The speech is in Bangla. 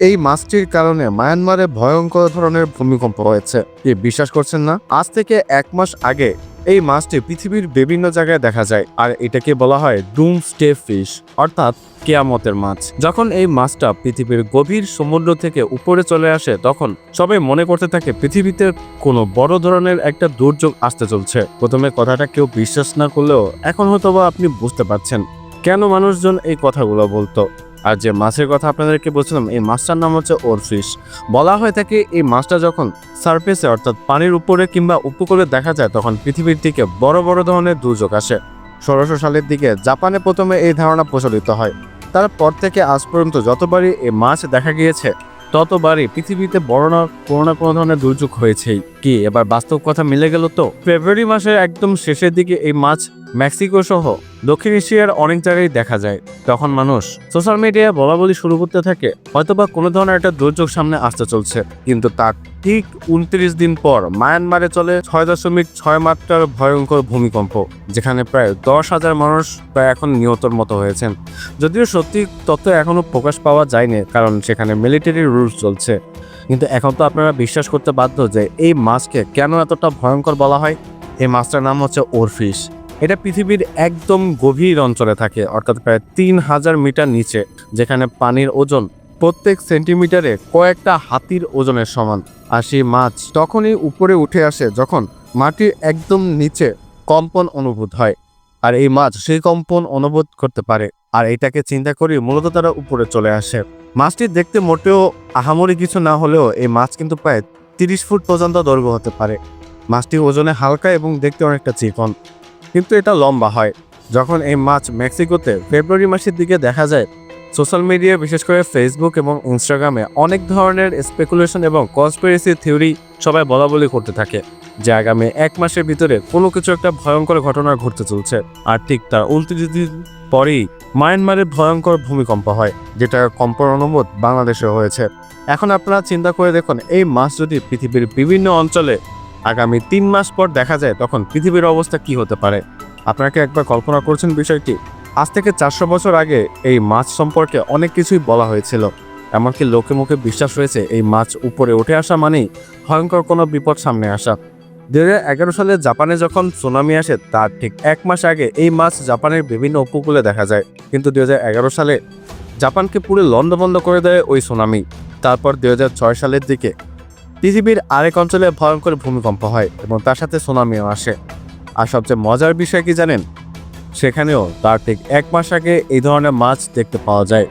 এই মাছটির কারণে মায়ানমারে ভয়ঙ্কর ধরনের ভূমিকম্প হয়েছে। কি বিশ্বাস করছেন না? আজ থেকে এক মাস আগে এই মাছটি পৃথিবীর বিভিন্ন জায়গায় দেখা যায়, আর এটাকে বলা হয় ডুম স্টে ফিশ, অর্থাৎ কেয়ামতের মাছ। যখন এই মাছটা পৃথিবীর গভীর সমুদ্র থেকে উপরে চলে আসে, তখন সবাই মনে করতে থাকে পৃথিবীতে কোনো বড় ধরনের একটা দুর্যোগ আসতে চলছে। প্রথমে কথাটা কেউ বিশ্বাস না করলেও এখন হয়তো আপনি বুঝতে পারছেন কেন মানুষজন এই কথাগুলো বলতো। আর যে মাছের কথা আপনাদেরকে বলছিলাম, এই মাছটার নাম হচ্ছে ওরফিশ। বলা হয়ে থাকে এই মাছটা যখন সারফেসে অর্থাৎ পানির উপরে কিংবা উপকূলে দেখা যায়, তখন পৃথিবীর দিকে বড় বড় ধরনের দুর্যোগ আসে। ষোলোশো সালের দিকে জাপানে প্রথমে এই ধারণা প্রচলিত হয়। তারপর থেকে আজ পর্যন্ত যতবারই এই মাছ দেখা গিয়েছে, ততবারই পৃথিবীতে বড় না, কোনো না কোনো ধরনের দুর্যোগ হয়েছেই। কি, এবার বাস্তব কথা মিলে গেল তো? ফেব্রুয়ারি মাসের একদম শেষের দিকে এই মাছ মেক্সিকো সহ দক্ষিণ এশিয়ার অনেক জায়গায় দেখা যায়, তখন মানুষ সোশ্যাল মিডিয়ায় বলা বলি শুরু করতে থাকে, হয়তোবা কোনো ধরনের একটা দুর্যোগ সামনে আসতে চলছে। কিন্তু তার ঠিক উনত্রিশ দিন পর মায়ানমারে চলে ছয় দশমিক ছয় মাত্রার ভয়ঙ্কর ভূমিকম্প, যেখানে প্রায় দশ হাজার মানুষ প্রায় এখন নিহতর মতো হয়েছেন। যদিও সত্যি তথ্য এখনও প্রকাশ পাওয়া যায়নি, কারণ সেখানে মিলিটারি রুলস চলছে। কিন্তু এখন তো আপনারা বিশ্বাস করতে বাধ্য যে এই মাছকে কেন এতটা ভয়ঙ্কর বলা হয়? এই মাছটার নাম হচ্ছে ওরফিশ। এটা পৃথিবীর একদম গভীর অঞ্চলে থাকে, অর্থাৎ প্রায় তিন হাজার মিটার নিচে, যেখানে পানির ওজন প্রত্যেক সেন্টিমিটারে কয়েকটা হাতির ওজনের সমান। আর সেই মাছ তখনই উপরে উঠে আসে যখন মাটির একদম নিচে কম্পন অনুভূত হয়। আর এই মাছ সেই কম্পন অনুভূত করতে পারে। আর এটাকে চিন্তা করি মূলত তারা উপরে চলে আসে। মাছটি দেখতে মোটেও আহামরি কিছু না হলেও এই মাছ কিন্তু প্রায় তিরিশ ফুট পর্যন্ত দৈর্ঘ্য হতে পারে। মাছটি ওজনে হালকা এবং দেখতে অনেকটা চিকন। কিন্তু এটা লম্বা হয়। যখন এই মাছ মেক্সিকোতে ফেব্রুয়ারি মাসের দিকে দেখা যায়, সোশ্যাল মিডিয়া, বিশেষ করে ফেসবুক এবং ইনস্টাগ্রামে অনেক ধরনের স্পেকুলেশন এবং কনস্পিরেসি থিওরি সবাই বলা বলি করতে থাকে, যে আগামী এক মাসের ভিতরে কোনো কিছু একটা ভয়ঙ্কর ঘটনা ঘটতে চলছে। আর ঠিক তার উনত্রিশ দিন পরেই মায়ানমারে ভয়ঙ্কর ভূমিকম্প হয়, যেটা কম্পন অনুমোদ বাংলাদেশে হয়েছে। এখন আপনারা চিন্তা করে দেখুন, এই মাছ যদি পৃথিবীর বিভিন্ন অঞ্চলে আগামী তিন মাস পর দেখা যায় তখন পৃথিবীর অবস্থা কি হতে পারে। আপনাকে একবার কল্পনা করছেন বিষয়টি? আজ থেকে চারশো বছর আগে এই মাছ সম্পর্কে অনেক কিছুই বলা হয়েছিল। এমনকি লোকে মুখে বিশ্বাস হয়েছে এই মাছ উপরে উঠে আসা মানেই ভয়ঙ্কর কোনো বিপদ সামনে আসা। দু এগারো সালে জাপানে যখন সুনামি আসে, তার ঠিক এক মাস আগে এই মাছ জাপানের বিভিন্ন উপকূলে দেখা যায়। কিন্তু দু এগারো সালে জাপানকে পুরো লন্ডভন্ড করে দেয় ওই সুনামি। তারপর দুই হাজার ছয় সালের দিকে পৃথিবীর আরেক অঞ্চলে ভয়ঙ্কর ভূমিকম্প হয় এবং তার সাথে সুনামিও আসে। আর সবচেয়ে মজার বিষয় কি জানেন? সেখানেও তার ঠিক এক মাস আগে এই ধরনের মাছ দেখতে পাওয়া যায়।